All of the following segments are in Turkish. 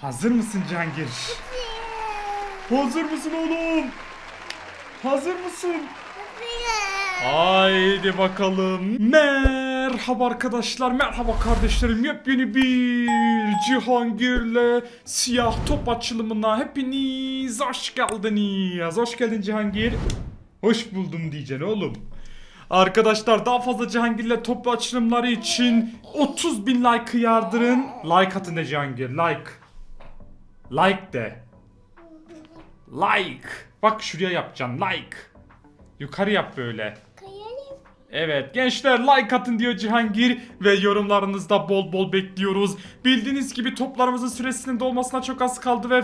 Hazır mısın Cihangir? Hazır mısın oğlum? Hazır mısın? Haydi bakalım. Merhaba arkadaşlar, merhaba kardeşlerim. Yepyeni bir Cihangir'le siyah top açılımına hepiniz hoş geldiniz. Hoş geldin Cihangir. Hoş buldum diyeceksin oğlum. Arkadaşlar daha fazla Cihangir'le top açılımları için 30 bin like'ı yardırın. Like atın de Cihangir, like. Like de. Like. Bak şuraya yapacaksın, like. Yukarı yap böyle. Evet gençler like atın diyor Cihangir ve yorumlarınızda bol bol bekliyoruz. Bildiğiniz gibi toplarımızın süresinin dolmasına çok az kaldı ve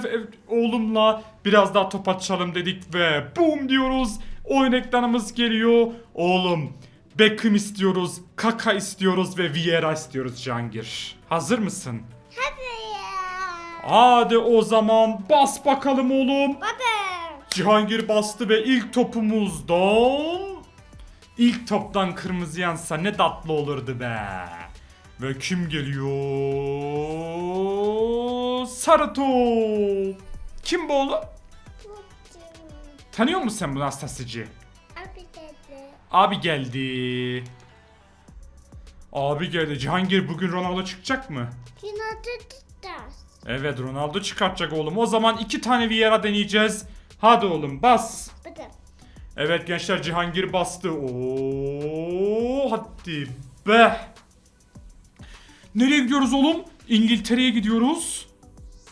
oğlumla biraz daha top açalım dedik ve boom diyoruz. Oyun ekranımız geliyor. Oğlum Beckham istiyoruz, Kaka istiyoruz ve Vieira istiyoruz Cihangir. Hazır mısın? Hadi o zaman bas bakalım oğlum. Cihangir bastı ve ilk topumuzdan ilk toptan kırmızı yansa ne tatlı olurdu be. Ve kim geliyor? Sarı top. Kim bu oğlum? Tanıyor musun sen bunu Anastasici? Abi geldi. Abi geldi. Cihangir bugün Ronaldo çıkacak mı? Evet Ronaldo çıkartacak oğlum. O zaman iki tane Vieira deneyeceğiz. Hadi oğlum bas. Evet gençler Cihangir bastı. Oo hadi be. Nereye gidiyoruz oğlum? İngiltere'ye gidiyoruz.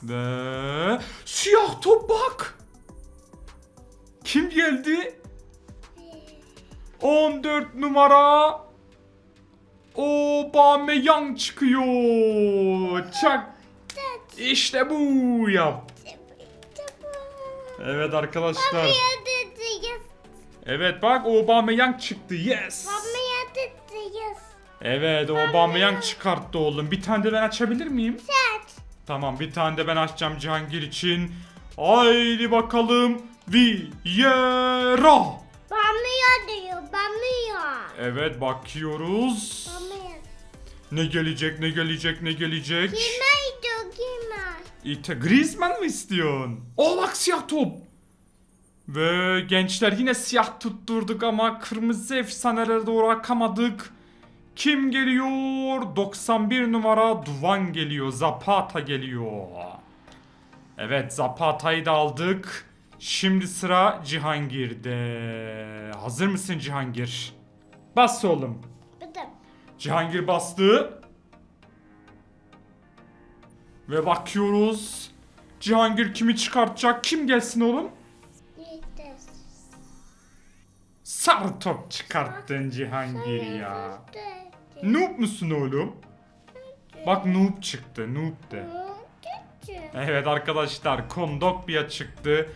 Ve siyah top bak. Kim geldi? 14 numara Aubameyang çıkıyor. Çak. İşte bu yap. Evet arkadaşlar. Evet bak Aubameyang çıktı. Yes. Evet Aubameyang çıkarttı oğlum. Bir tane de ben açabilir miyim? Tamam bir tane de ben açacağım Cihangir için. Haydi bakalım. Vieira. Evet bakıyoruz. Ne gelecek ne gelecek ne gelecek. İte Griezmann mı istiyorsun? O bak siyah top. Ve gençler yine siyah tutturduk ama kırmızı efsanelere doğru akamadık. Kim geliyor? 91 numara Duvan geliyor. Zapata geliyor. Evet Zapata'yı da aldık. Şimdi sıra Cihangir'de. Hazır mısın Cihangir? Bas oğlum. Cihangir bastı. Ve bakıyoruz. Cihangir kimi çıkartacak? Kim gelsin oğlum? Sarı top çıkarttın Cihangir ya. Noob musun oğlum? Bak noob çıktı. Noob de. Evet arkadaşlar Kondokbia çıktı.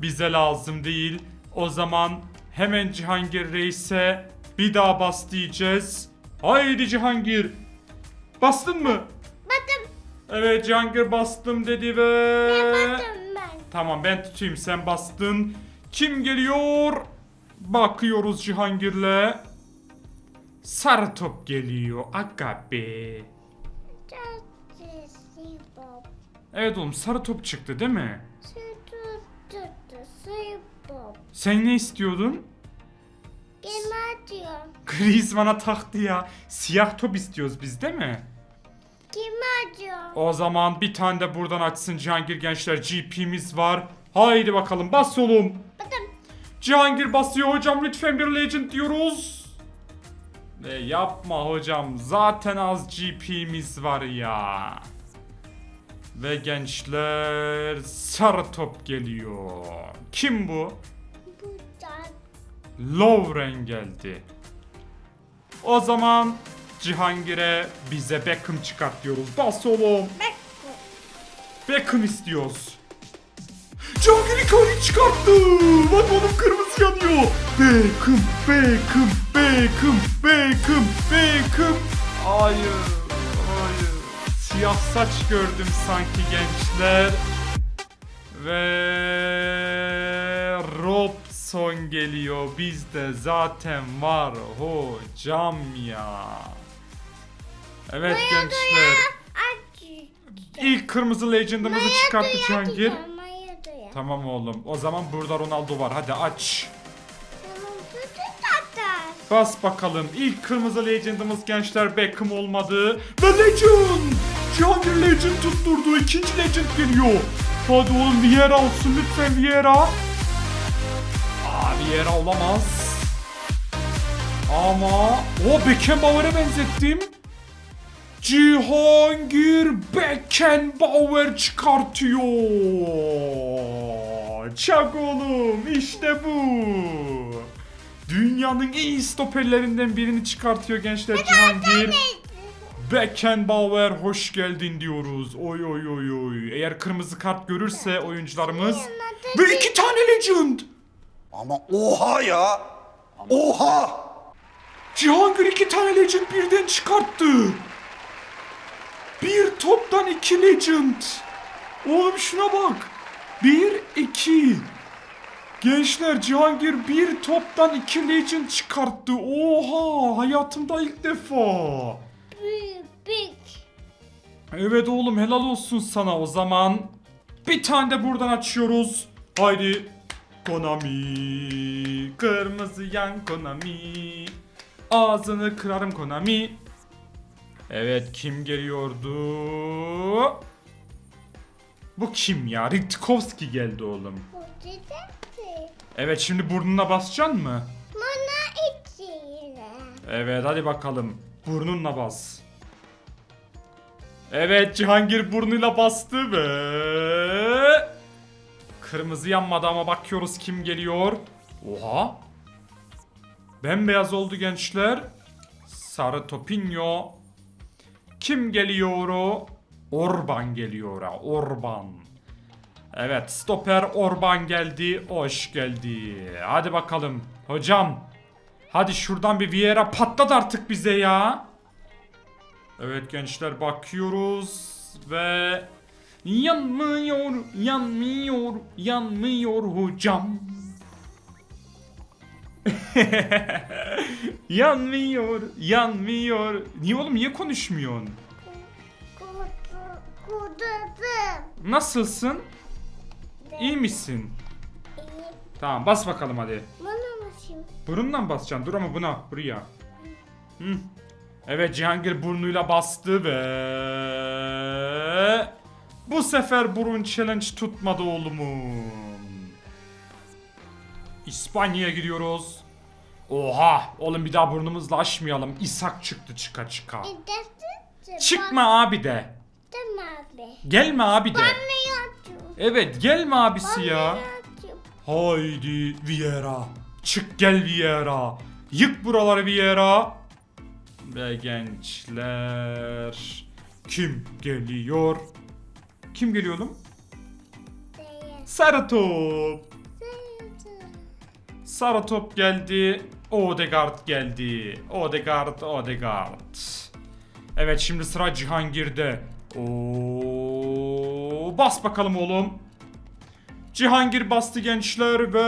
Bize lazım değil. O zaman hemen Cihangir Reis'e bir daha bas diyeceğiz. Haydi Cihangir. Bastın mı? Evet Cihangir bastım dedi ve... Tamam ben tutayım sen bastın. Kim geliyor? Bakıyoruz Cihangir'le. Sarı top geliyor. Aga be. Evet oğlum sarı top çıktı değil mi? Sen ne istiyordun? Griezmann'a taktı ya. Siyah top istiyoruz biz değil mi? O zaman bir tane de buradan açsın Cihangir gençler. GP'miz var. Haydi bakalım bas oğlum. Cihangir basıyor hocam lütfen bir legend diyoruz. Ve yapma hocam zaten az GP'miz var ya. Ve gençler sarı top geliyor. Kim bu? Lovren geldi. O zaman Cihangir'e bize Beckham çıkart diyoruz. Bas oğlum. Beckham istiyoruz. Cihangir Icardi çıkarttı. Bak onun kırmızı yanıyor. Beckham, Beckham, Beckham, Beckham, Beckham. Hayır, hayır. Siyah saç gördüm sanki gençler. Ve Robson geliyor. Bizde zaten var hocam ya. Evet gençler. İlk kırmızı legend'ımızı çıkarttı duya. Tamam oğlum. O zaman burada Ronaldo var. Hadi aç. Bas bakalım. İlk kırmızı legend'ımız gençler Beckham olmadı. Ve legend! Cihangir legend tutturdu. İkinci legend geliyor. Hadi oğlum Vieira olsun lütfen Vieira. Aa Vieira olamaz. Ama o Beckenbauer'e benzettim. Cihangir Beckenbauer çıkartıyor. Çak oğlum işte bu. Dünyanın en iyi stoperlerinden birini çıkartıyor gençler Cihangir. Beckenbauer hoş geldin diyoruz. Oy oy oy oy. Eğer kırmızı kart görürse oyuncularımız ve iki tane legend. Ama oha ya. Oha. Cihangir iki tane legend birden çıkarttı. Bir toptan iki legend. Oğlum şuna bak. Bir, iki. Gençler Cihangir bir toptan iki legend çıkarttı. Oha hayatımda ilk defa. Büyük. Evet oğlum helal olsun sana o zaman. Bir tane de buradan açıyoruz. Haydi. Konami. Kırmızı yan Konami. Ağzını kırarım Konami. Evet kim geliyordu? Bu kim ya? Ritkovski geldi oğlum. Evet şimdi burnuna basacaksın mı? Bana içine. Evet hadi bakalım. Burnunla bas. Evet Cihangir burnuyla bastı ve... Kırmızı yanmadı ama bakıyoruz kim geliyor. Oha. Bembeyaz oldu gençler. Sarı Topinho. Kim geliyor o? Orban geliyor ha. Orban. Evet stoper Orban geldi. Hoş geldi. Hadi bakalım. Hocam. Hadi şuradan bir Vieira patlat artık bize ya. Evet gençler bakıyoruz ve yanmıyor, yanmıyor, yanmıyor hocam. yanmıyor, yanmıyor. Niye oğlum niye konuşmuyorsun? Kudu, kududu. Nasılsın? İyi misin? İyi. Tamam bas bakalım hadi. Bana? Burunla mı basacaksın? Dur ama buna, buraya. Hı. Evet Cihangir burnuyla bastı ve... Bu sefer burun challenge tutmadı oğlumun. İspanya'ya gidiyoruz. Oha! Oğlum bir daha burnumuzla açmayalım. İshak çıktı çıka çıka. İdesi. Çıkma abi de. Baktım abi. Gelme abi de. Evet gelme abisi ya. Haydi Vieira. Çık gel Vieira. Yık buraları Vieira. Ve gençler. Kim geliyor? Kim geliyor oğlum? Sarı top. Sarı top geldi. Odegaard geldi. Odegaard, Odegaard. Evet şimdi sıra Cihangir'de. Oo, bas bakalım oğlum. Cihangir bastı gençler ve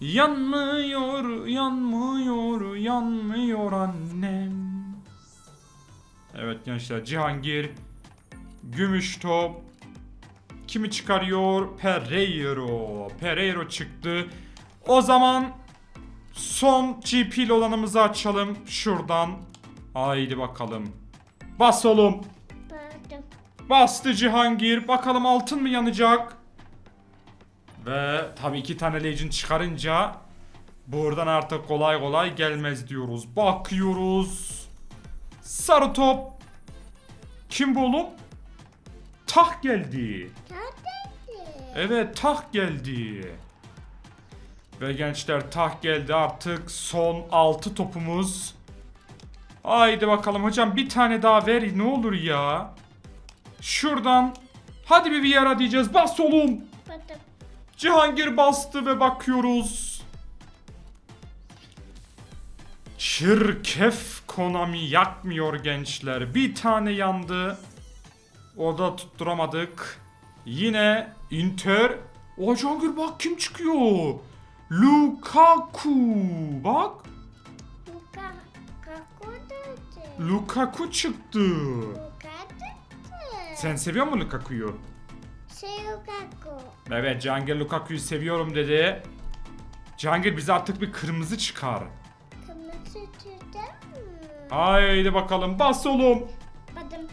yanmıyor, yanmıyor, yanmıyor annem. Evet gençler Cihangir gümüş top kimi çıkarıyor? Pereiro. Pereiro çıktı. O zaman son GP'li olanımızı açalım şuradan. Haydi bakalım. Bas oğlum. Baktım. Bastı Cihangir. Bakalım altın mı yanacak? Ve tabii iki tane Legend çıkarınca buradan artık kolay kolay gelmez diyoruz. Bakıyoruz. Sarı top. Kim bu oğlum? Tah geldi. Tatlıydı. Evet tah geldi. Ve gençler tah geldi artık son 6 topumuz. Haydi bakalım hocam bir tane daha ver ne olur ya. Şuradan hadi bir Vieira diyeceğiz bas oğlum. Baktım. Cihangir bastı ve bakıyoruz. Çirkef Konami yakmıyor gençler. Bir tane yandı. O da tutturamadık. Yine Inter. O Cihangir bak kim çıkıyor. Lukaku. Bak. Luka. Kakudu. Lukaku çıktı. Lukaku. Sen seviyor musun Lukaku'yu? Şey Lukaku. Evet Cihangir Lukaku'yu seviyorum dedi. Cihangir bize artık bir kırmızı çıkar. Kırmızı mi? Haydi bakalım bas oğlum. Badım.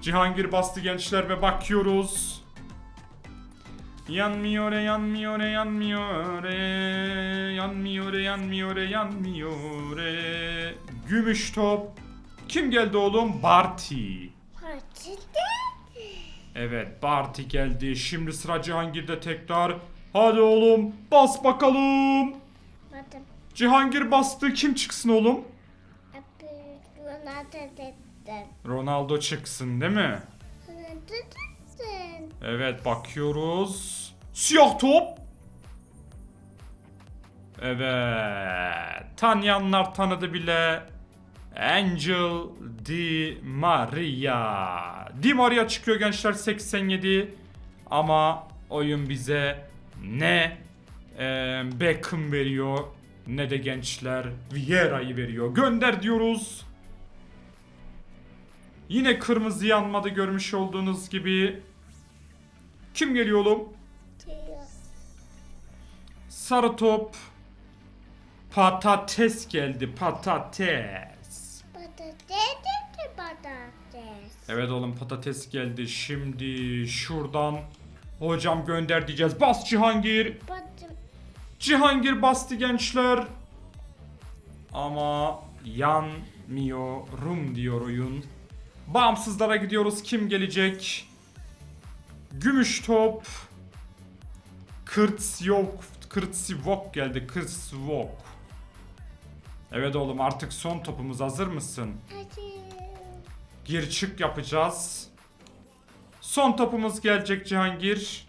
Cihangir bastı gençler ve bakıyoruz. Yanmıyor, yanmıyor, yanmıyor, yanmıyor, yanmıyor, yanmıyor. Gümüş top. Kim geldi oğlum? Barty. Partide. Evet Barty geldi. Şimdi sıra Cihangir'de tekrar. Hadi oğlum bas bakalım. Badım. Cihangir bastı. Kim çıksın oğlum? Ronaldo. Ronaldo çıksın değil mi? Ronaldo dedin. Evet bakıyoruz. Siyah top. Evet. Tanıyanlar tanıdı bile. Angel Di Maria. Di Maria çıkıyor gençler 87. Ama oyun bize ne e, Beckham veriyor ne de gençler Vieira'yı veriyor. Gönder diyoruz. Yine kırmızı yanmadı görmüş olduğunuz gibi. Kim geliyor oğlum? Sarı top. Patates geldi. Patates. Patates dedi patates. Evet oğlum patates geldi. Şimdi şuradan hocam gönder diyeceğiz. Bas Cihangir. Badım. Cihangir bastı gençler. Ama yanmıyorum diyor oyun. Bağımsızlara gidiyoruz. Kim gelecek? Gümüş top. Kırtsiyok. Kırtsivok geldi. Kırtsivok. Evet oğlum artık son topumuz. Hazır mısın? Hadi. Gir çık yapacağız. Son topumuz gelecek Cihangir.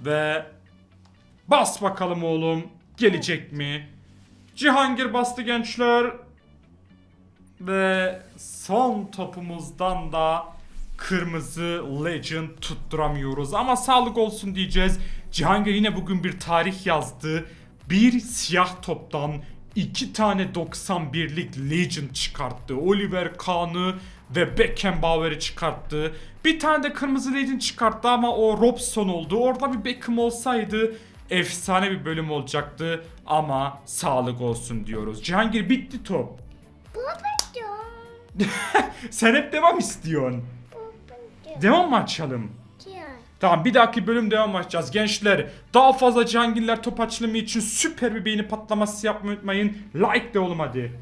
Ve bas bakalım oğlum. Gelecek mi? Cihangir bastı gençler. Ve son topumuzdan da kırmızı legend tutturamıyoruz. Ama sağlık olsun diyeceğiz. Cihangir yine bugün bir tarih yazdı. Bir siyah toptan iki tane 91'lik legend çıkarttı. Oliver Kahn'ı ve Beckenbauer'i çıkarttı. Bir tane de kırmızı legend çıkarttı ama o Robson oldu. Orada bir Beckham olsaydı efsane bir bölüm olacaktı. Ama sağlık olsun diyoruz. Cihangir bitti top. Babacığım. Sen hep devam istiyorsun. Devam mı açalım? Tamam bir dahaki bölüm devam açacağız gençler. Daha fazla Cihangirler top açılımı için süper bir beğeni patlaması yapmayı unutmayın. Like de oğlum hadi.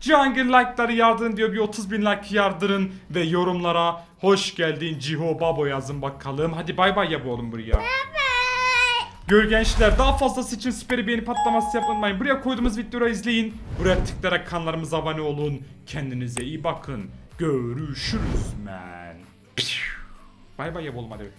Cihangir like'ları yardırın diyor bir 30 bin like yardırın ve yorumlara hoş geldin Ciho Babo yazın bakalım. Hadi bay bay yap oğlum buraya. Gör gençler daha fazlası için süper beğeni patlaması yapmayı unutmayın. Buraya koyduğumuz videoları izleyin. Buraya tıklayarak kanalımıza abone olun. Kendinize iyi bakın. Görüşürüz men. Bay bay yap oğlum hadi.